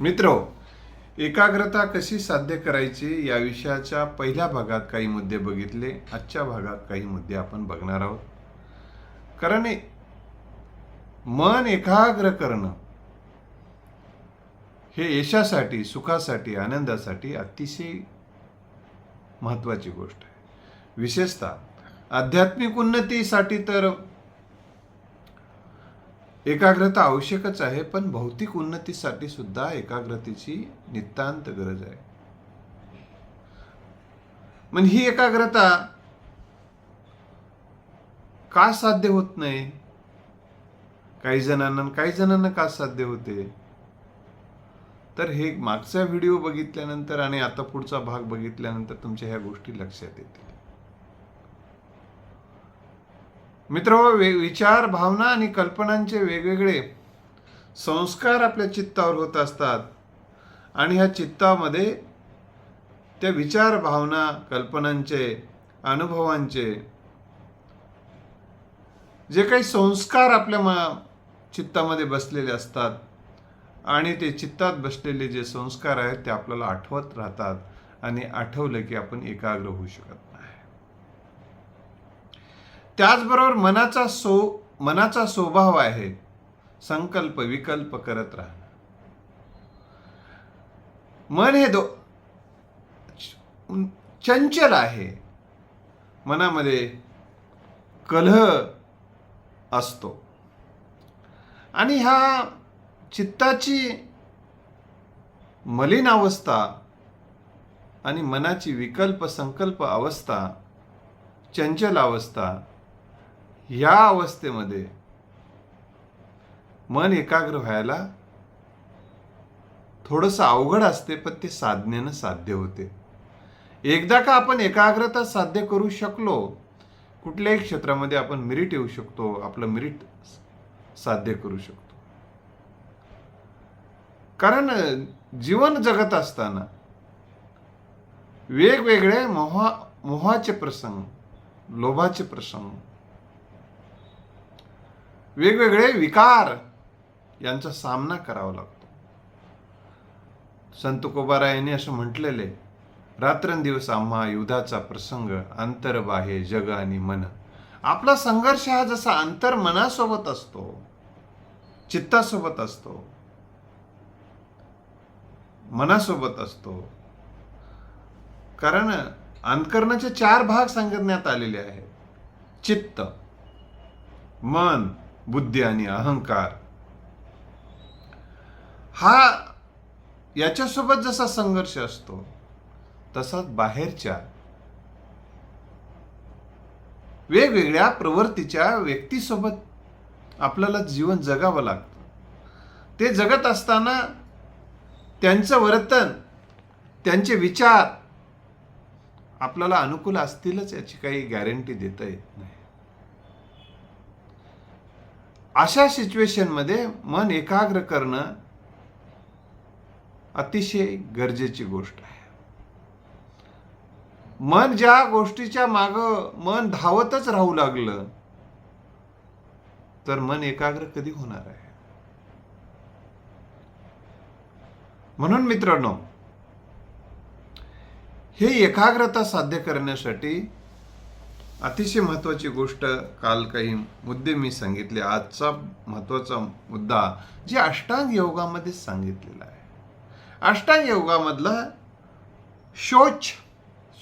मित्र एकाग्रता कशी साध्य करायची या विषयाच्या पहिल्या भागात काही मुद्दे बघितले. आजच्या भागात काही मुद्दे आपण बघणार आहोत. कारण मन एकाग्र करणं हे यशासाठी सुखासाठी आनंदासाठी अतिशय महत्वाची गोष्ट आहे. विशेषतः आध्यात्मिक उन्नतीसाठी तर एकाग्रता आवश्यकच आहे पण भौतिक उन्नतीसाठी सुद्धा एकाग्रतेची नितांत गरज आहे. मग ही एकाग्रता का साध्य होत नाही? काही जणांना काही जणांना का साध्य होते? तर हे मागचा व्हिडिओ बघितल्यानंतर आणि आता पुढचा भाग बघितल्यानंतर तुमच्या ह्या गोष्टी लक्षात येतील. मित्र विचार भावना आणि कल्पनांचे वेगवेगळे संस्कार आपल्या चित्तावर होत असतात. आणि ह्या चित्तामध्ये त्या विचार भावना कल्पनांचे अनुभवांचे जे काही संस्कार आपल्या मा चित्तामध्ये बसलेले असतात आणि ते चित्तात बसलेले जे संस्कार आहेत ते आपल्याला आठवत राहतात आणि आठवलं की आपण एकाग्र होऊ शकत त्याचबरोबर मनाचा सो मनाचा स्वभाव आहे. संकल्प विकल्प करत राहणं. मन हे दो चंचल आहे. मनामध्ये कलह असतो. आणि ह्या चित्ताची मलिन अवस्था आणि मनाची विकल्प संकल्प अवस्था चंचल अवस्था या अवस्थेमध्ये मन एकाग्र व्हायला थोडंसं अवघड असते पण ते साधनेनं साध्य होते. एकदा का आपण एकाग्रता साध्य करू शकलो कुठल्याही क्षेत्रामध्ये आपण मेरिट येऊ शकतो आपलं मेरिट साध्य करू शकतो. कारण जीवन जगत असताना वेगवेगळे मोहा मोहाचे प्रसंग लोभाचे प्रसंग वेगवेगळे विकार यांचा सामना करावा लागतो. संत कोबारा यांनी असं म्हटलेले रात्रंदिवस आम्हा युद्धाचा प्रसंग आंतरबाहे जग आणि मन. आपला संघर्ष हा जसा अंतर मनासोबत असतो चित्तासोबत असतो मनासोबत असतो. कारण अंतकरणाचे चार भाग सांगण्यात आलेले आहेत. चित्त मन बुद्धी आणि अहंकार. हा याच्यासोबत जसा संघर्ष असतो तसाच बाहेरच्या वेगवेगळ्या प्रवृत्तीच्या व्यक्तीसोबत आपल्याला जीवन जगावं लागतं. ते जगत असताना त्यांचं वर्तन त्यांचे विचार आपल्याला अनुकूल असतीलच याची काही गॅरंटी देता येत नाही. अशा सिच्युएशनमध्ये मन एकाग्र करणं अतिशय गरजेची गोष्ट आहे. मन ज्या गोष्टीच्या माग मन धावतच राहू लागलं तर मन एकाग्र कधी होणार आहे? म्हणून मित्रांनो हे एकाग्रता साध्य करण्यासाठी अतिशय महत्त्वाची गोष्ट काल काही मुद्दे मी सांगितले. आजचा महत्त्वाचा मुद्दा जे अष्टांग योगामध्ये सांगितलेला आहे. अष्टांग योगामधला शोच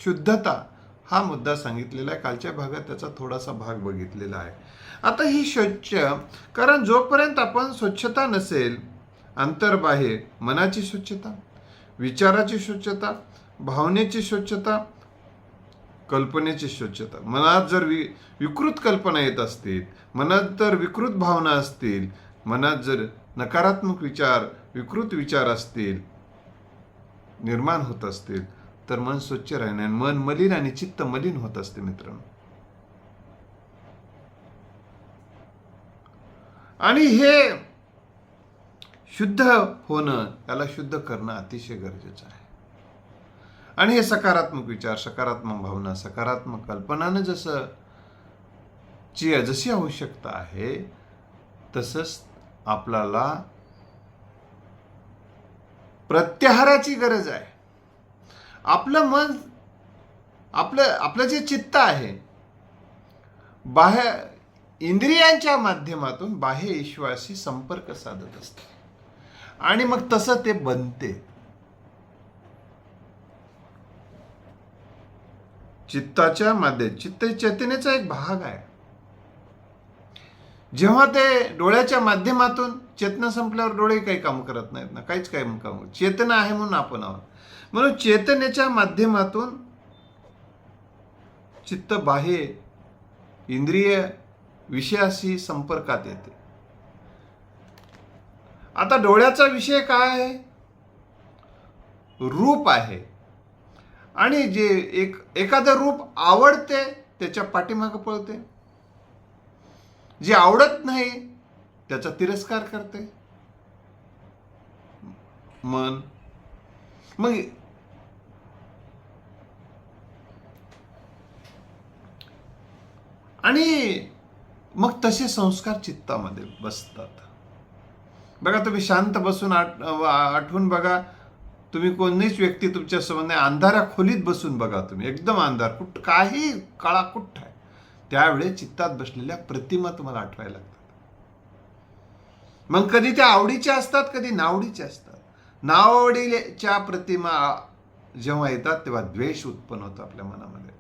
शुद्धता हा मुद्दा सांगितलेला आहे. कालच्या भागात त्याचा थोडासा भाग बघितलेला आहे. आता ही स्वच्छ कारण जोपर्यंत आपण स्वच्छता नसेल अंतर्बाहेर मनाची स्वच्छता विचाराची स्वच्छता भावनेची स्वच्छता कल्पनेची स्वच्छता. मनात जर वि विकृत कल्पना येत असतील मनात जर विकृत भावना असतील मनात जर नकारात्मक विचार विकृत विचार असतील निर्माण होत असतील तर मन स्वच्छ राहणे मन मलिन आणि चित्त मलिन होत असते मित्रांनो. आणि हे शुद्ध होणं याला शुद्ध करणं अतिशय गरजेचं आहे. आणि हे सकारात्मक विचार सकारात्मक भावना सकारात्मक कल्पनानं जसं ची जशी आवश्यकता आहे तसंच आपल्याला प्रत्याहाराची गरज आहे. आपलं मन आपलं आपलं जे चित्त आहे बाह्य इंद्रियांच्या माध्यमातून बाह्य ईश्वराशी संपर्क साधत असते. आणि मग तसं ते बनते. चित्ताच्या माध्यम चित्त चेतनेचा एक भाग आहे. जेव्हा ते डोळ्याच्या माध्यमातून चेतना संपल्यावर डोळे काही काम करत नाहीत ना काहीच काही काम चेतना आहे म्हणून आपण आहोत. म्हणून चेतनेच्या माध्यमातून चित्त बाह्य इंद्रिय विषयाशी संपर्कात येते. आता डोळ्याचा विषय काय आहे? रूप आहे. आणि जे एक एखादं रूप आवडते त्याच्या पाठीमागं पळते. जे आवडत नाही त्याचा तिरस्कार करते. मन. मग आणि मग तसे संस्कार चित्तामध्ये बसतात. बघा तुम्ही शांत बसून आठ आठवून बघा तुम्ही कोणीच व्यक्ती तुमच्यासमोर नाही. अंधाऱ्या खोलीत बसून बघा तुम्ही. एकदम अंधार. कुठ काही काळा कुठ्ठ आहे? त्यावेळेस चित्तात बसलेल्या प्रतिमा तुम्हाला आठवायला लागतात. मग कधी त्या आवडीच्या असतात कधी नावडीच्या असतात. नावडीच्या प्रतिमा जेव्हा येतात तेव्हा द्वेष उत्पन्न होतो आपल्या मनामध्ये.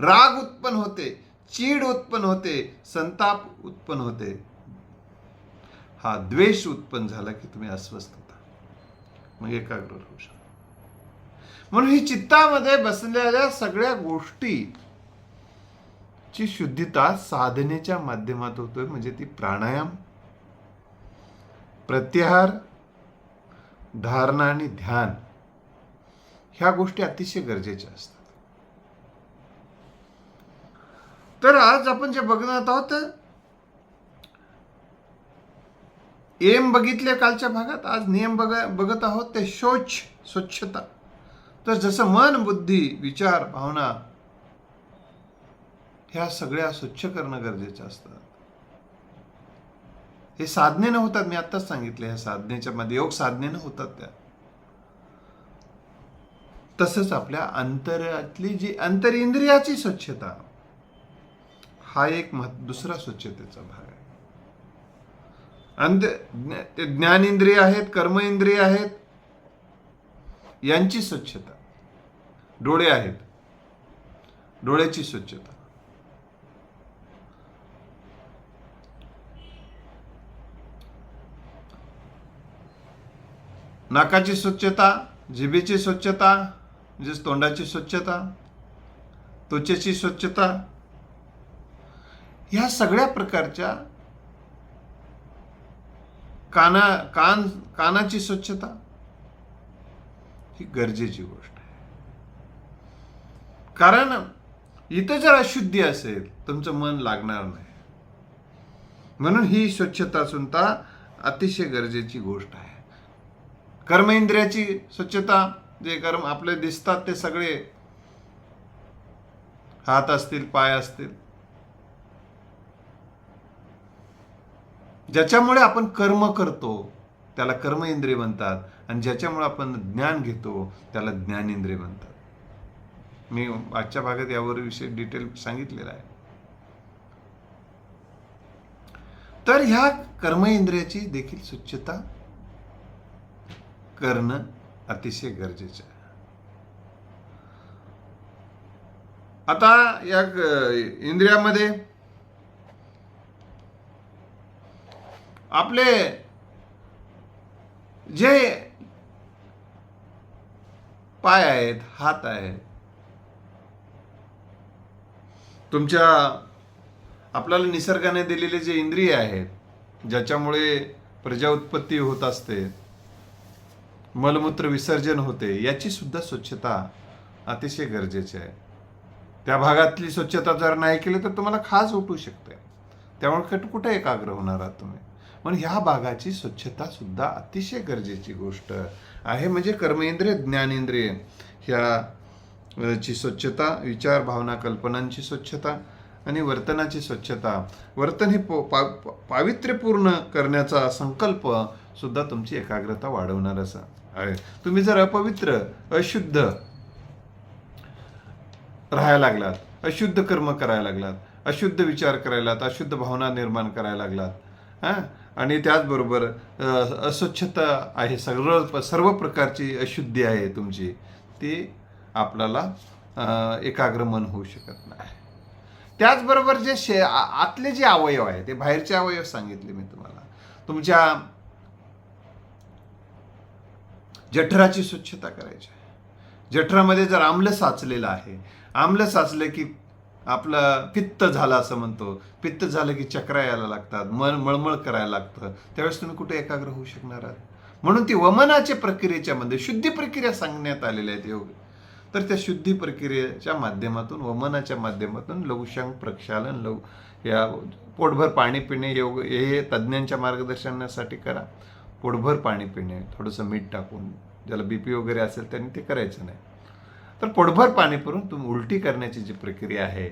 राग उत्पन्न होते चीड उत्पन्न होते संताप उत्पन्न होते. हा द्वेष उत्पन्न झाला की तुम्ही अस्वस्थ होता मग एकाग्र होऊ शकता. म्हणून ही चित्तामध्ये बसलेल्या सगळ्या गोष्टी ची शुद्धता साधनेच्या माध्यमात होतोय म्हणजे ती प्राणायाम प्रत्याहार धारणा आणि ध्यान ह्या गोष्टी अतिशय गरजेच्या असतात. तर आज आपण जे बघणार आहोत एम बघितले कालच्या भागात आज नियम बघ बघत आहोत ते शौच स्वच्छता. तर जसं मन बुद्धी विचार भावना ह्या सगळ्या स्वच्छ करणं गरजेचं असतं. हे साधनेनं होतात मी आत्ताच सांगितले ह्या साधनेच्या मध्ये योग साधनेनं होतात त्या. तसंच आपल्या अंतरातली जी अंतर इंद्रियाची स्वच्छता हा एक मह दुसरा स्वच्छतेचा भाग आहे. अंत ते ज्ञानेंद्रिय आहेत कर्म इंद्रिय आहेत यांची स्वच्छता. डोळे आहेत. डोळ्याची स्वच्छता. नाकाची स्वच्छता जिभेची स्वच्छता म्हणजेच तोंडाची स्वच्छता त्वचेची स्वच्छता ह्या सगळ्या प्रकारच्या काना कान कानाची स्वच्छता ही गरजेची गोष्ट. आहे कारण इथं जर अशुद्धी असेल तुमचं मन लागणार नाही. म्हणून ही स्वच्छता सुद्धा अतिशय गरजेची गोष्ट आहे. कर्म इंद्रियाची स्वच्छता जे कर्म आपले दिसतात ते सगळे हात असतील पाय असतील. ज्याच्यामुळे आपण कर्म करतो त्याला कर्म इंद्रिय म्हणतात. आणि ज्याच्यामुळे आपण ज्ञान घेतो त्याला ज्ञानेंद्रिय म्हणतात. मी आजच्या भागात यावर विषय डिटेल सांगितलेला आहे. तर ह्या कर्म इंद्रियाची देखील स्वच्छता करणं अतिशय गरजेचं आहे. आता या इंद्रियामध्ये आपले जे पाय आहेत हात आहेत तुमच्या आपल्याला निसर्गाने दिलेले जे इंद्रिय आहेत ज्याच्यामुळे प्रजा उत्पत्ती होत असते मलमूत्र विसर्जन होते याची सुद्धा स्वच्छता अतिशय गरजेची आहे. त्या भागातली स्वच्छता जर नाही केली तर तुम्हाला खास उठू शकते. त्यामुळे कट कुठे एकाग्र होणार आहात तुम्ही? पण ह्या भागाची स्वच्छता सुद्धा अतिशय गरजेची गोष्ट आहे. म्हणजे कर्मेंद्रिय ज्ञानेंद्रिय ह्या ची स्वच्छता विचार भावना कल्पनांची स्वच्छता आणि वर्तनाची स्वच्छता. वर्तन हे पा पावित्र्यपूर्ण करण्याचा संकल्प सुद्धा तुमची एकाग्रता वाढवणार असा आहे. तुम्ही जर अपवित्र अशुद्ध राहायला लागलात अशुद्ध कर्म करायला लागलात अशुद्ध विचार करायला लागलात अशुद्ध भावना निर्माण करायला लागलात हां? आणि त्याचबरोबर अस्वच्छता आहे सर्व सर्व प्रकारची अशुद्धी आहे तुमची ती आपल्याला एकाग्र मन होऊ शकत नाही. त्याचबरोबर जे शे आतले जे अवयव आहे ते बाहेरचे अवयव सांगितले मी तुम्हाला. तुमच्या जठराची स्वच्छता करायची आहे. जठरामध्ये जर आम्ल साचलेलं आहे आम्ल साचलं की आपलं पित्त झालं असं म्हणतो. पित्त झालं की चक्रा यायला लागतात मन मळमळ करायला लागतं. त्यावेळेस तुम्ही कुठे एकाग्र होऊ शकणार आहात? म्हणून ती वमनाच्या प्रक्रियेच्या मध्ये शुद्धी प्रक्रिया सांगण्यात आलेल्या आहेत योग. तर त्या शुद्धी प्रक्रियेच्या माध्यमातून वमनाच्या माध्यमातून लघुशंक प्रक्षालन लघु या पोटभर पाणी पिणे योग हे तज्ज्ञांच्या मार्गदर्शनासाठी करा. पोटभर पाणी पिणे थोडंसं मीठ टाकून ज्याला बी पी वगैरे असेल त्यांनी ते करायचं नाही. तर पोटभर पाणी पिरून तुम्ही उलटी करण्याची जी प्रक्रिया आहे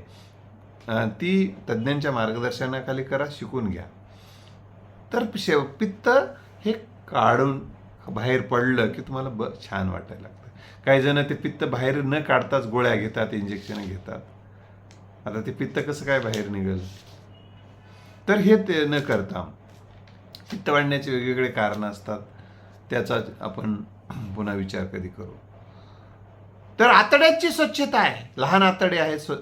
ती तज्ज्ञांच्या मार्गदर्शनाखाली करा शिकून घ्या. तर शेव पित्त हे काढून बाहेर पडलं की तुम्हाला ब छान वाटायला लागतं. काही जण ते पित्त बाहेर न काढताच गोळ्या घेतात इंजेक्शन घेतात. आता ते पित्त कसं काय बाहेर निघेल? तर हे ते न करता पित्त वाढण्याचे वेगवेगळे कारणं असतात त्याचा आपण पुन्हा विचार कधी करू. तर आतड्याची स्वच्छता आहे. लहान आतडे आहेत स्व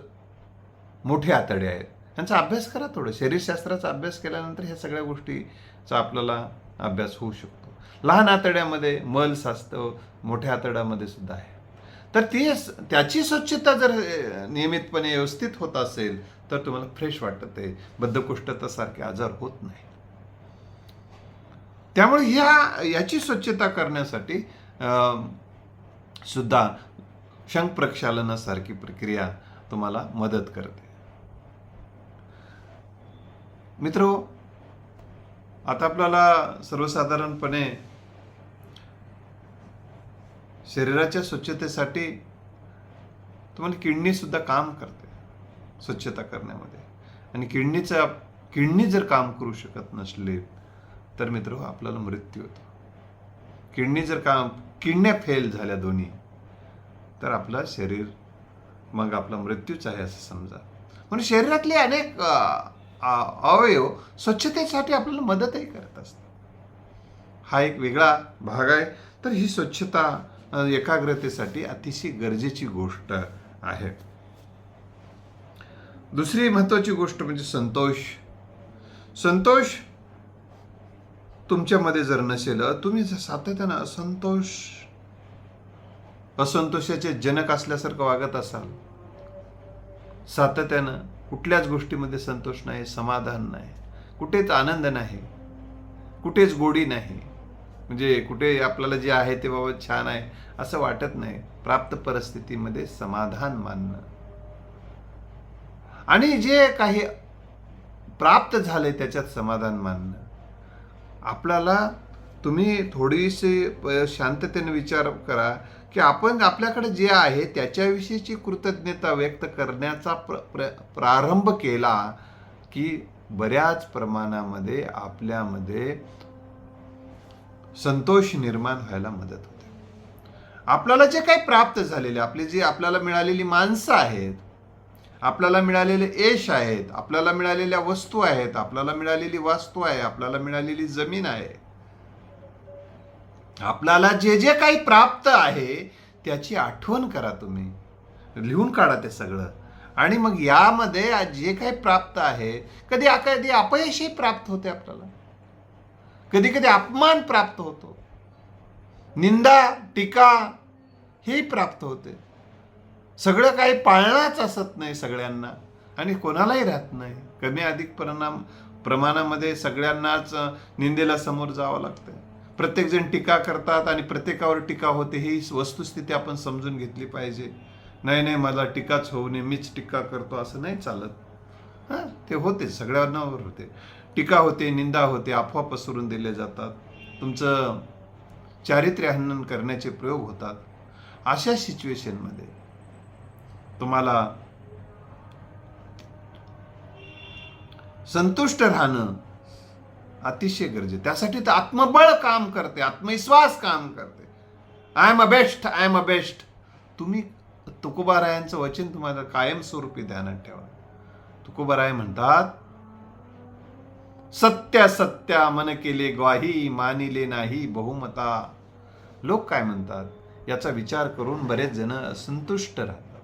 मोठे आतडे आहेत. यांचा अभ्यास करा थोडं. शरीरशास्त्राचा अभ्यास केल्यानंतर ह्या सगळ्या गोष्टीचा आपल्याला अभ्यास होऊ शकतो. लहान आतड्यामध्ये मल साचतं मोठ्या आतड्यामध्ये सुद्धा आहे. तर ती त्याची स्वच्छता जर नियमितपणे व्यवस्थित होत असेल तर तुम्हाला फ्रेश वाटत आहे बद्धकोष्ठतासारखे आजार होत नाही. त्यामुळे ह्या याची स्वच्छता करण्यासाठी सुद्धा शंख प्रक्षालनासारखी प्रक्रिया तुम्हाला मदत करते. मित्र आता आपल्याला सर्वसाधारणपणे शरीराच्या स्वच्छतेसाठी तुम्हाला किडनीसुद्धा काम करते स्वच्छता करण्यामध्ये. आणि किडनीचा किडनी जर काम करू शकत नसले तर मित्र आपल्याला मृत्यू होतो. किडनी जर काम किडन्या फेल झाल्या दोन्ही तर आपलं शरीर मग आपला मृत्यूच आहे असं समजा. म्हणून शरीरातले अनेक अवयव स्वच्छतेसाठी आपल्याला मदतही करत असतात. हा एक वेगळा भाग आहे. तर ही स्वच्छता एकाग्रतेसाठी अतिशय गरजेची गोष्ट आहे. दुसरी महत्त्वाची गोष्ट म्हणजे संतोष. संतोष तुमच्यामध्ये जर नसेल तुम्ही जर सातत्यानं असंतोष असंतोषाचे जनक असल्यासारखं वागत असाल सातत्यानं कुठल्याच गोष्टीमध्ये संतोष नाही समाधान नाही कुठेच आनंद नाही कुठेच गोडी नाही म्हणजे कुठे आपल्याला जे आहे ते बाबा छान आहे असं वाटत नाही. प्राप्त परिस्थितीमध्ये समाधान मानणं. आणि जे काही प्राप्त झाले त्याच्यात समाधान मानणं. आपल्याला तुम्ही थोडीशी शांततेने विचार करा की आपण आपल्याकडे जे आहे त्याच्याविषयीची कृतज्ञता व्यक्त करण्याचा प्र, प्र, प्रारंभ केला की बऱ्याच प्रमाणामध्ये आपल्यामध्ये संतोष निर्माण व्हायला मदत होते. आपल्याला जे काही प्राप्त झालेले आपली जी आपल्याला मिळालेली माणसं आहेत आपल्याला मिळालेले यश आहेत आपल्याला मिळालेल्या वस्तू आहेत आपल्याला मिळालेली वास्तू आहे आपल्याला मिळालेली जमीन आहे. आपल्याला जे जे काही प्राप्त आहे त्याची आठवण करा तुम्ही. लिहून काढा ते सगळं. आणि मग यामध्ये जे काही प्राप्त आहे कधी कधी अपयशही प्राप्त होते आपल्याला. कधी कधी अपमान प्राप्त होतो. निंदा टीका ही प्राप्त होते. सगळं काही पाळणाच असत नाही सगळ्यांना आणि कोणालाही राहत नाही. कमी अधिक परिणाम प्रमाणामध्ये सगळ्यांनाच निंदेला समोर जावं लागतं. प्रत्येकजण टीका करतात आणि प्रत्येकावर टीका होते ही वस्तुस्थिती आपण समजून घेतली पाहिजे. नाही नाही मला टीकाच होऊ नये मीच टीका करतो असं नाही चालत. हां ते होते सगळ्यांना होते. टीका होते निंदा होते अफवा पसरून दिले जातात. तुमचं चारित्र्य हनन करण्याचे प्रयोग होतात. अशा सिच्युएशनमध्ये तुम्हाला संतुष्ट राहणं अतिशय गरजे त्यासाठी तर आत्मबळ काम करते आत्मविश्वास काम करते. I am a best I am a best तुम्ही तुकोबारायांचं वचन तुम्हाला कायमस्वरूपी ध्यानात ठेवा. तुकोबाराय म्हणतात सत्या सत्या मन केले ग्वाही मानिले नाही बहुमता. लोक काय म्हणतात? याचा विचार करून बरेच जण असंतुष्ट राहतात.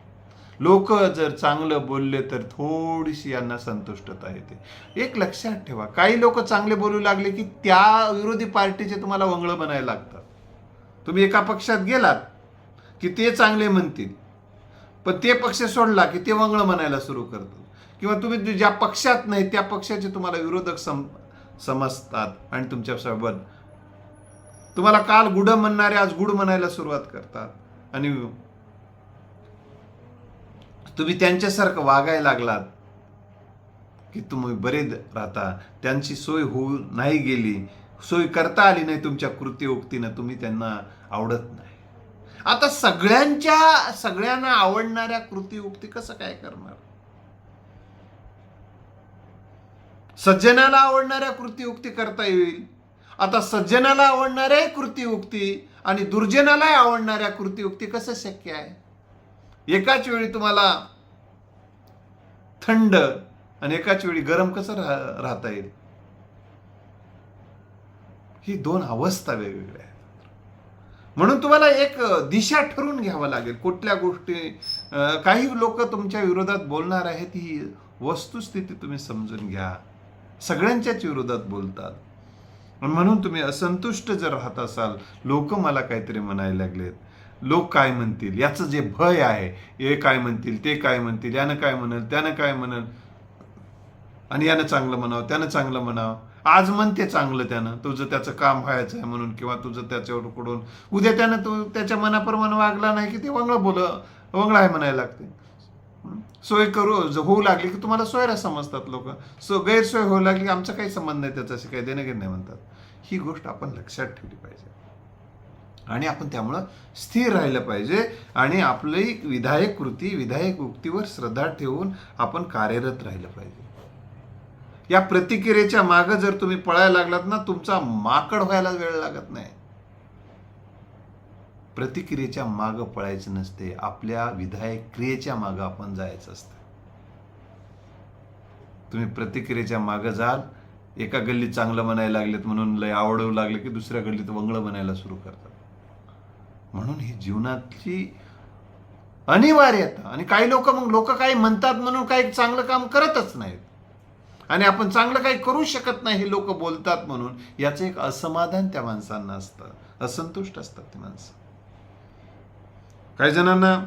लोक जर चांगलं बोलले तर थोडीशी यांना संतुष्टता येते. एक लक्षात ठेवा काही लोक चांगले बोलू लागले की त्या विरोधी पार्टीचे तुम्हाला वंगळ बनायला लागतात. तुम्ही एका पक्षात गेलात की ते चांगले म्हणतील पण ते पक्ष सोडला की ते वंगळ म्हणायला सुरू करतात. किंवा तुम्ही ज्या पक्षात नाही त्या पक्षाचे तुम्हाला विरोधक सम समजतात आणि तुमच्यासोबत तुम्हाला काल गुढ म्हणणारे आज गुढ म्हणायला सुरुवात करतात. आणि तुम्ही त्यांच्यासारखं वागायला लागलात की तुम्ही बरे राहता. त्यांची सोय होऊ नाही गेली. सोय करता आली नाही तुमच्या कृत्योक्तीनं तुम्ही त्यांना आवडत नाही. आता सगळ्यांच्या सगळ्यांना आवडणाऱ्या कृतीयुक्ती कसं काय करणार? सज्जनाला आवडणाऱ्या कृती उक्ती करता येईल. आता सज्जनाला आवडणाऱ्या उक्ती आणि दुर्जनाला आवडणाऱ्या कृती उक्ती कसं शक्य आहे? एकाच वेळी तुम्हाला थंड आणि एकाच वेळी गरम कसं राह- राहता येईल? ही दोन अवस्था वेगवेगळ्या आहेत. म्हणून तुम्हाला एक दिशा ठरवून घ्यावं लागेल. कुठल्या गोष्टी काही लोक तुमच्या विरोधात बोलणार आहेत ही वस्तुस्थिती तुम्ही समजून घ्या. सगळ्यांच्याच विरोधात बोलतात. म्हणून तुम्ही असंतुष्ट जर राहत असाल लोक मला काहीतरी म्हणायला लागलेत. लोक काय म्हणतील? याचं जे भय आहे हे काय म्हणतील ते काय म्हणतील यानं काय म्हणल त्यानं काय म्हणल? आणि यानं चांगलं म्हणावं त्यानं चांगलं म्हणावं? आज म्हणते चांगलं त्यानं. तुझं त्याचं काम व्हायचं आहे म्हणून किंवा तुझं त्याच्याकडून उद्या त्यानं तू त्याच्या मनाप्रमाणे वागला नाही की ते वंगळं बोल वंगळ आहे म्हणायला लागते. सोय करू होऊ लागली की तुम्हाला सोयरा समजतात लोक. सो गैरसोय होऊ लागली की आमचा काही संबंध नाही त्याच्याशी काही देणं घेणं नाही म्हणतात. ही गोष्ट आपण लक्षात ठेवली पाहिजे. आणि आपण त्यामुळं स्थिर राहिलं पाहिजे आणि आपली विधायक कृती विधायक उक्तीवर श्रद्धा ठेवून आपण कार्यरत राहिलं पाहिजे. या प्रतिक्रियेच्या मागं जर तुम्ही पळायला लागलात ना तुमचा माकड व्हायला वेळ लागत नाही. प्रतिक्रियेच्या मागं पळायचं नसते आपल्या विधायक क्रियेच्या मागं आपण जायचं असतं. तुम्ही प्रतिक्रियेच्या मागं जाल एका गल्लीत चांगलं म्हणायला लागलेत म्हणून लय आवडवू लागले की दुसऱ्या गल्लीत वंगळं म्हणायला सुरू करतात. म्हणून ही जीवनातली अनिवार्यता आणि काही लोक मग लोक काही म्हणतात म्हणून काही चांगलं काम करतच नाहीत. आणि आपण चांगलं काही करू शकत नाही हे लोक बोलतात म्हणून याचं एक असमाधान त्या माणसांना असतं असंतुष्ट असतात ती माणसं. काही जणांना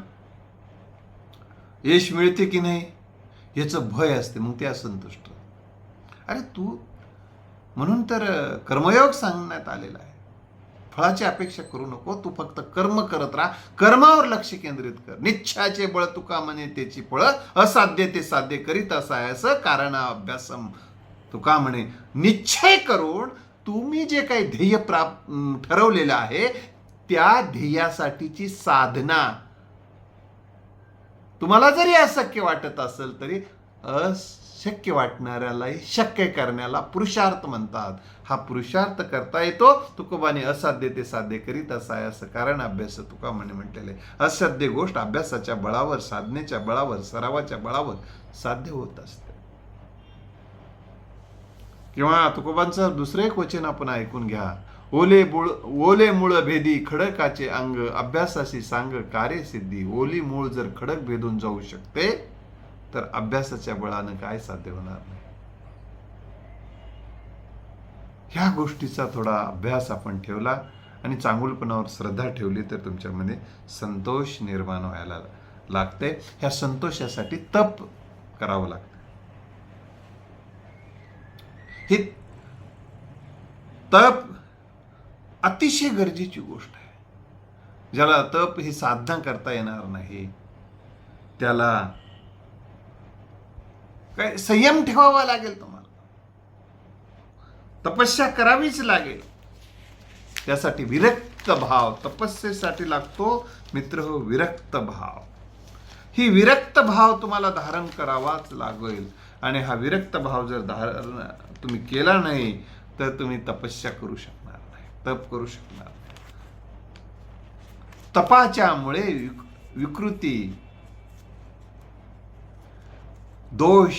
यश मिळते की नाही याचं भय असते मग ते असंतुष्ट. अरे तू म्हणून तर कर्मयोग सांगण्यात आलेला आहे. फळाची अपेक्षा करू नको तू फक्त कर्म करत राहा. कर्मावर लक्ष केंद्रित कर. निच्छाचे बळ तुका म्हणे त्याची फळ? असाध्य ते साध्य करीत असायस कारण अभ्यासम तुका म्हणे? निश्चय करून तुम्ही जे काही ध्येय प्राप्त ठरवलेलं आहे त्या ध्येयासाठीची साधना. तुम्हाला जरी अशक्य वाटत असेल तरी अशक्य वाटणाऱ्यालाही शक्य करण्याला पुरुषार्थ म्हणतात. हा पुरुषार्थ करता येतो. तुकोबाने असाध्य ते साध्य करीत असाय असं कारण अभ्यास तुका म्हणे म्हटलेले. असाध्य गोष्ट अभ्यासाच्या बळावर साधनेच्या बळावर सरावाच्या बळावर साध्य होत असते. किंवा तुकोबांचं दुसरं एक वचन आपण ऐकून घ्या. ओले बुळ ओले मूळ भेदी खडकाचे अंग अभ्यासाशी सांग कार्यसिद्धी ओली मूळ जर खडक भेदून जाऊ शकते तर अभ्यासाच्या बळानं काय साध्य होणार नाही? ह्या गोष्टीचा थोडा अभ्यास आपण ठेवला आणि चांगुलपणावर श्रद्धा ठेवली तर तुमच्यामध्ये संतोष निर्माण व्हायला लागते. ह्या संतोषासाठी तप करावं लागतं. हे तप अतिशय गरजेची गोष्ट आहे. ज्याला तप ही साधना करता येणार नाही. त्याला काय संयम ठेवावा लागेल तुम्हाला. तपस्या करावीच लागेल. त्यासाठी विरक्त भाव तपस्येसाठी लागतो मित्र हो विरक्त भाव. ही विरक्त भाव तुम्हाला धारण करावाच लागेल. आणि हा विरक्त भाव जर धारण तुम्ही केला नाही तर तुम्ही तपस्या करू शकता. तप करू शकणार तपाच्यामुळे विकृती दोष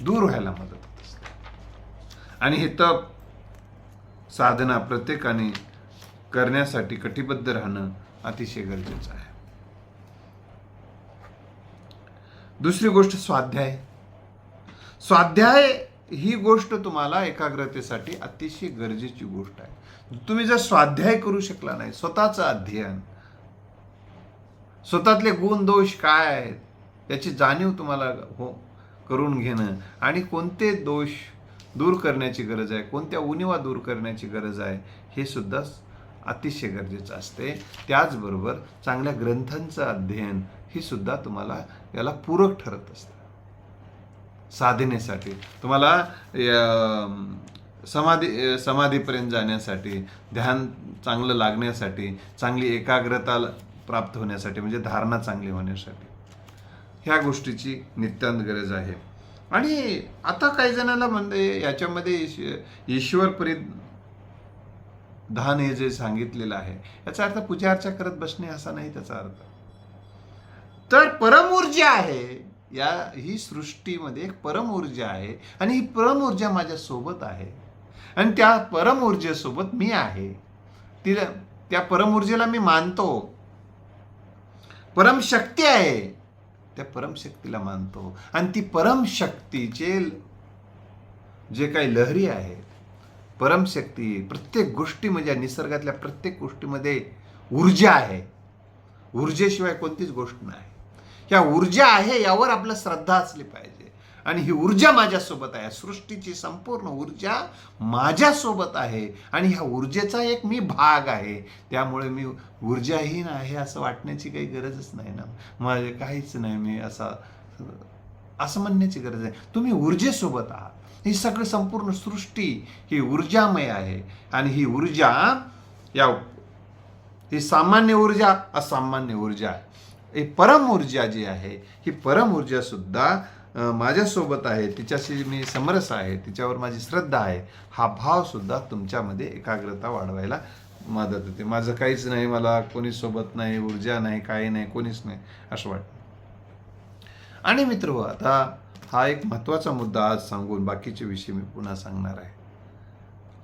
दूर व्हायला मदत होत असते. आणि हे तप साधना प्रत्येकाने करण्यासाठी कटिबद्ध राहणं अतिशय गरजेचं आहे. दुसरी गोष्ट स्वाध्याय. स्वाध्याय ही गोष्ट तुम्हाला एकाग्रतेसाठी अतिशय गरजेची गोष्ट आहे. तुम्ही जर स्वाध्याय करू शकला नाही स्वतःचं अध्ययन स्वतःतले गुण दोष काय आहेत याची जाणीव तुम्हाला हो करून घेणं आणि कोणते दोष दूर करण्याची गरज आहे कोणत्या उणिवा दूर करण्याची गरज आहे हे सुद्धा अतिशय गरजेचं असते. त्याचबरोबर चांगल्या ग्रंथांचं अध्ययन ही सुद्धा तुम्हाला याला पूरक ठरत असते. साधनेसाठी. तुम्हाला समाधी समाधीपर्यंत जाण्यासाठी ध्यान चांगलं लागण्यासाठी चांगली एकाग्रता प्राप्त होण्यासाठी म्हणजे धारणा चांगली होण्यासाठी. ह्या गोष्टीची नित्यांत गरज आहे. आणि आता काही जणांना म्हणजे याच्यामध्ये ईश्वर ईश्वर धान हे जे सांगितलेलं आहे याचा अर्थ पूजा अर्चा करत बसणे असा नाही त्याचा अर्थ. तर परमऊर्जा आहे या ही सृष्टीमध्ये एक परमऊर्जा आहे आणि ही परमऊर्जा माझ्या सोबत आहे. आणि त्या परमऊर्जेसोबत मी आहे. तिला त्या परमऊर्जेला मी मानतो. परमशक्ती आहे. त्या परमशक्तीला मानतो. आणि ती परमशक्तीचे जे काही लहरी आहेत परमशक्ती प्रत्येक गोष्टी म्हणजे निसर्गातल्या प्रत्येक गोष्टीमध्ये ऊर्जा आहे. ऊर्जेशिवाय कोणतीच गोष्ट नाही. ह्या ऊर्जा आहे यावर आपलं श्रद्धा असली पाहिजे. आणि ही ऊर्जा माझ्यासोबत आहे. सृष्टीची संपूर्ण ऊर्जा माझ्यासोबत आहे. आणि ह्या ऊर्जेचा एक मी भाग आहे. त्यामुळे मी ऊर्जाहीन आहे असं वाटण्याची काही गरजच नाही ना. माझे काहीच नाही. मी असा असं म्हणण्याची गरज आहे तुम्ही ऊर्जेसोबत आहात. ही सगळं संपूर्ण सृष्टी ही ऊर्जामय आहे. आणि ही ऊर्जा या ही सामान्य ऊर्जा असामान्य ऊर्जा आहे. परम ऊर्जा जी आहे ही परम ऊर्जासुद्धा माझ्यासोबत आहे तिच्याशी मी समरस आहे तिच्यावर माझी श्रद्धा आहे हा भावसुद्धा तुमच्यामध्ये एकाग्रता वाढवायला मदत होते. माझं काहीच नाही मला कोणीच सोबत नाही ऊर्जा नाही काही नाही कोणीच नाही असं वाटतं. आणि मित्र आता हा एक महत्त्वाचा मुद्दा आज सांगून बाकीचे विषय मी पुन्हा सांगणार आहे.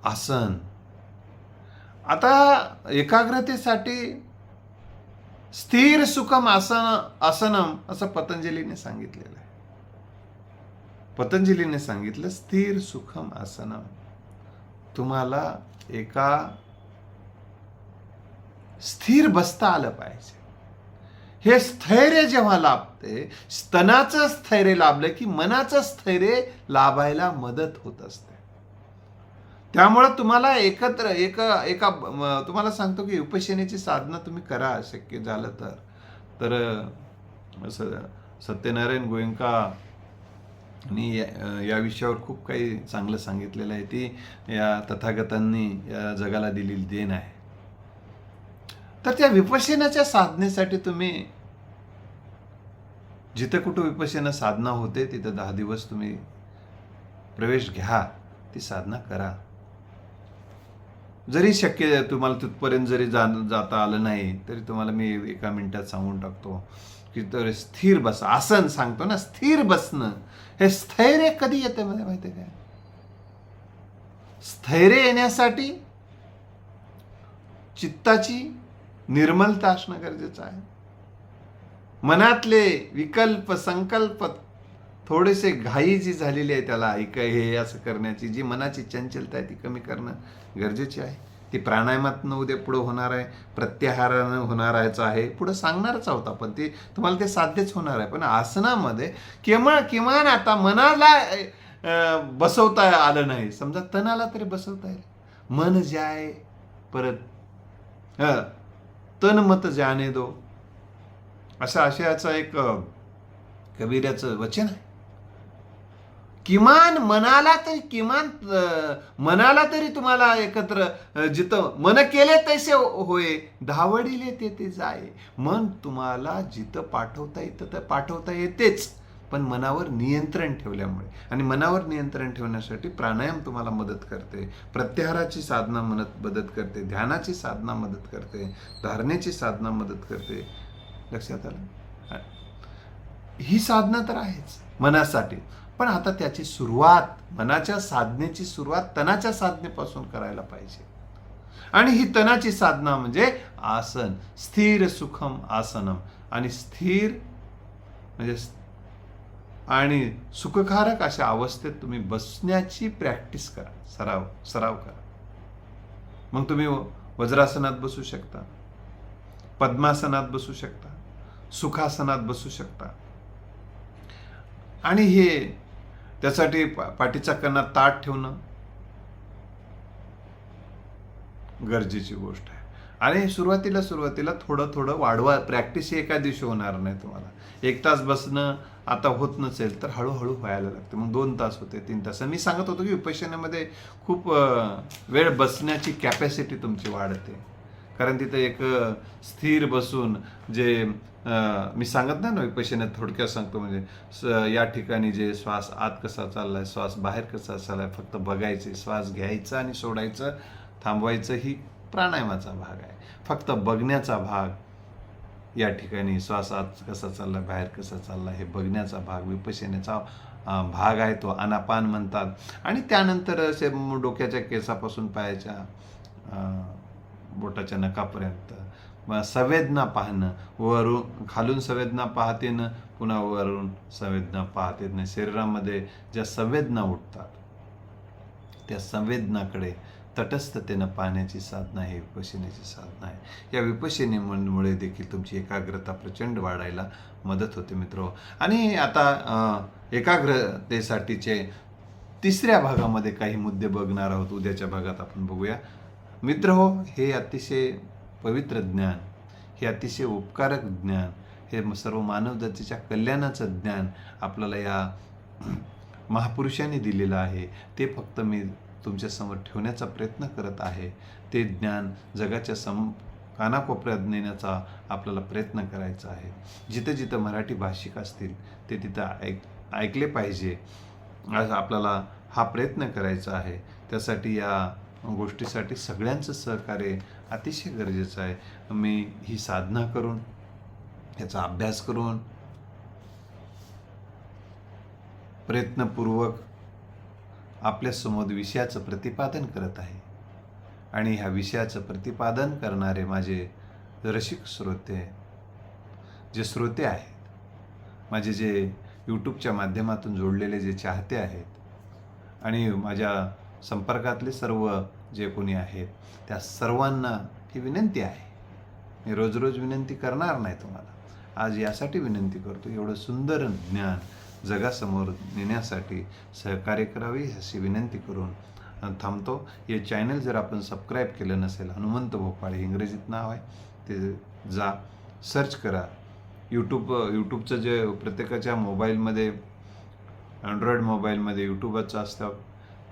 आसन. आता एकाग्रतेसाठी स्थिर सुखम आसन आसनम असं पतंजलीने सांगितलेलं आहे. पतंजलीने सांगितलं स्थिर सुखम आसनम. तुम्हाला एका स्थिर बसता आलं पाहिजे. हे स्थैर्य जेव्हा लाभते स्तनाचं स्थैर्य लाभलं की मनाचं स्थैर्य लाभायला मदत होत असते. त्यामुळं तुम्हाला एकत्र एक एका तुम्हाला सांगतो की उपसेनेची साधना तुम्ही करा शक्य झालं तर. तर असं सत्यनारायण गोयंका आणि या या विषयावर खूप काही चांगलं सांगितलेलं आहे. ती या तथागतांनी या जगाला दिलेली देण आहे. तर त्या विपसेनाच्या साधनेसाठी तुम्ही जिथं कुठं विपश्यना साधना होते तिथं दहा दिवस तुम्ही प्रवेश घ्या ती साधना करा. जरी शक्य तुम्हाला तिथपर्यंत जरी जा जाता आलं नाही तरी तुम्हाला मी एका मिनिटात सांगून टाकतो की तर स्थिर बस आसन सांगतो ना स्थिर बसणं. हे स्थैर्य कधी येते मला माहिती काय स्थैर्य येण्यासाठी चित्ताची निर्मलता असणं गरजेचं आहे. मनातले विकल्प संकल्प थोडेसे घाई जी झालेली आहे त्याला ऐक हे असं करण्याची जी मनाची चंचलता आहे ती कमी करणं गरजेची आहे. ती प्राणायामातनं उद्या पुढं होणार आहे प्रत्याहारानं होणार आहे पुढं सांगणारच आहोत आपण. ते तुम्हाला ते साध्यच होणार आहे. पण आसनामध्ये किमान किमान आता मनाला बसवता आलं नाही. समजा तनाला तरी बसवता येईल. मन जाय परत तन मत जाने दो. अशा आशयाचं एक कबीराचं वचन आहे. किमान मनाला तरी किमान मनाला तरी तुम्हाला एकत्र जिथं मन केले तैसे होय धावडिले ते ते जाय. मन तुम्हाला जिथं पाठवता येतं तर पाठवता येतेच. पण मनावर नियंत्रण ठेवल्यामुळे. आणि मनावर नियंत्रण ठेवण्यासाठी प्राणायाम तुम्हाला मदत करते. प्रत्याहाराची साधना मदत मदत करते. ध्यानाची साधना मदत करते. धारणेची साधना मदत करते. लक्षात आलं? ही साधना तर आहेच. मनासाठी. पण आता त्याची सुरुवात मनाच्या साधनेची सुरुवात तनाच्या साधनेपासून करायला पाहिजे. आणि ही तनाची साधना म्हणजे आसन स्थिर सुखम आसनम. आणि स्थिर म्हणजे आणि सुखकारक अशा अवस्थेत तुम्ही बसण्याची प्रॅक्टिस करा सराव सराव करा. मग तुम्ही वज्रासनात बसू शकता पद्मासनात बसू शकता सुखासनात बसू शकता. आणि हे त्यासाठी पा- पाठीचा कणा ताट ठेवणं गरजेची गोष्ट आहे. आणि सुरुवातीला सुरुवातीला थोडं थोडं वाढवा. प्रॅक्टिसही एका दिवशी होणार नाही तुम्हाला. एक तास बसणं आता होत नसेल तर हळूहळू व्हायला लागतं. मग दोन तास होते तीन तास. मी सांगत होतो की विपश्यनामध्ये खूप वेळ बसण्याची कॅपॅसिटी तुमची वाढते. कारण तिथं एक स्थिर बसून जे मी सांगत नाही ना विपश्यनात थोडक्यात सांगतो म्हणजे स- या ठिकाणी जे श्वास आत कसा चाललाय श्वास बाहेर कसा चाललाय फक्त बघायचे श्वास घ्यायचा आणि सोडायचं थांबवायचं ही प्राणायामाचा भाग आहे. फक्त बघण्याचा भाग या ठिकाणी श्वास आत कसा चालला बाहेर कसा चालला हे बघण्याचा भाग विपश्यनेचा भाग आहे तो अनापान म्हणतात. आणि त्यानंतर असे डोक्याच्या केसापासून पायाच्या बोटाच्या नकापर्यंत संवेदना पाहणं वरून खालून संवेदना पाहते न पुन्हा वरून संवेदना पाहते नाही शरीरामध्ये ज्या संवेदना उठतात त्या संवेदनाकडे तटस्थतेनं पाहण्याची साधना ही विपशिनेची साधना आहे. या विपशिनेमुळे देखील तुमची एकाग्रता प्रचंड वाढायला मदत होते मित्र. आणि आता एकाग्रतेसाठीचे तिसऱ्या भागामध्ये काही मुद्दे बघणार आहोत. उद्याच्या भागात आपण बघूया. मित्र हो हे अतिशय पवित्र ज्ञान हे अतिशय उपकारक ज्ञान हे सर्व सर्व मानवजातीच्या कल्याणाचं ज्ञान आपल्याला या महापुरुषांनी दिलेलं आहे. ते फक्त मी तुमच्यासमोर ठेवण्याचा प्रयत्न करत आहे. ते ज्ञान जगाच्या सम कानाकोपऱ्यात नेण्याचा आपल्याला प्रयत्न करायचा आहे. जिथं जिथं मराठी भाषिक असतील ते तिथं ऐक ऐकले पाहिजे. आज आपल्याला हा प्रयत्न करायचा आहे. त्यासाठी या गोष्टीसाठी सगळ्यांचं सहकार्य अतिशय गरजेचं आहे. मी ही साधना करून याचा अभ्यास करून प्रयत्नपूर्वक आपल्यासमोर विषयाचं प्रतिपादन करत आहे. आणि ह्या विषयाचं प्रतिपादन करणारे माझे रसिक श्रोते जे श्रोते आहेत माझे जे यूट्यूबच्या माध्यमातून जोडलेले जे चाहते आहेत आणि माझ्या संपर्कातले सर्व जे कोणी आहेत त्या सर्वांना ही विनंती आहे. मी रोज रोज विनंती करणार नाही तुम्हाला. आज यासाठी विनंती करतो एवढं सुंदर ज्ञान जगासमोर नेण्यासाठी सहकार्य करावी अशी विनंती करून थांबतो. हे चॅनल जर आपण सबस्क्राईब केलं नसेल हनुमंत भोपाळे इंग्रजीत नाव आहे ते जा सर्च करा. यूट्यूब यूट्यूबचं जे प्रत्येकाच्या मोबाईलमध्ये अँड्रॉईड मोबाईलमध्ये यूट्यूबचं असतं.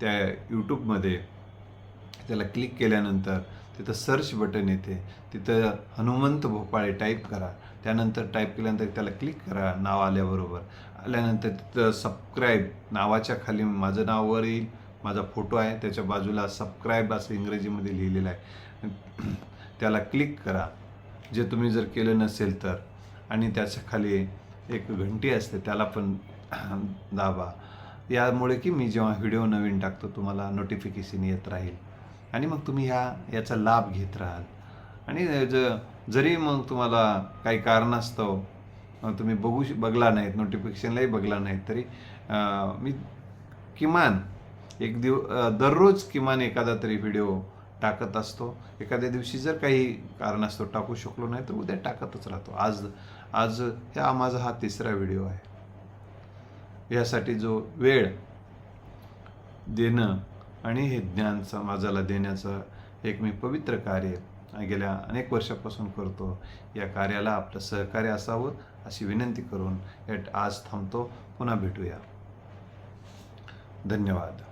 त्या यूट्यूबमध्ये त्याला क्लिक केल्यानंतर तिथं सर्च बटन येते. तिथं हनुमंत भोपाळे टाईप करा. त्यानंतर टाईप केल्यानंतर त्याला क्लिक करा नाव आल्याबरोबर. आल्यानंतर तिथं सबस्क्राईब नावाच्या खाली माझं नाव वर येईल. माझा फोटो आहे. त्याच्या बाजूला सबस्क्राईब असं इंग्रजीमध्ये लिहिलेलं आहे. त्याला क्लिक करा. जे तुम्ही जर केलं नसेल तर. आणि त्याच्याखाली एक घंटी असते. त्याला पण दाबा. यामुळे की मी जेव्हा व्हिडिओ नवीन टाकतो तुम्हाला नोटिफिकेशन येत राहील. आणि मग तुम्ही ह्या याचा लाभ घेत राहाल. आणि ज जरी मग तुम्हाला काही कारणास्तव तुम्ही बघू बघला नाहीत नोटिफिकेशनलाही बघला नाहीत तरी मी किमान एक दिव दररोज किमान एखादा तरी व्हिडिओ टाकत असतो. एखाद्या दिवशी जर काही कारणास्तव टाकू शकलो नाही तर उद्या टाकतच राहतो. आज आज हा माझा हा तिसरा व्हिडिओ आहे. यासाठी जो वेळ देणं आणि हे ज्ञान समाजाला देण्याचं एक मी पवित्र कार्य गेल्या अनेक वर्षापासून करतो. या कार्याला आपलं सहकार्य असावं अशी विनंती करून आज थांबतो. पुन्हा भेटूया. धन्यवाद.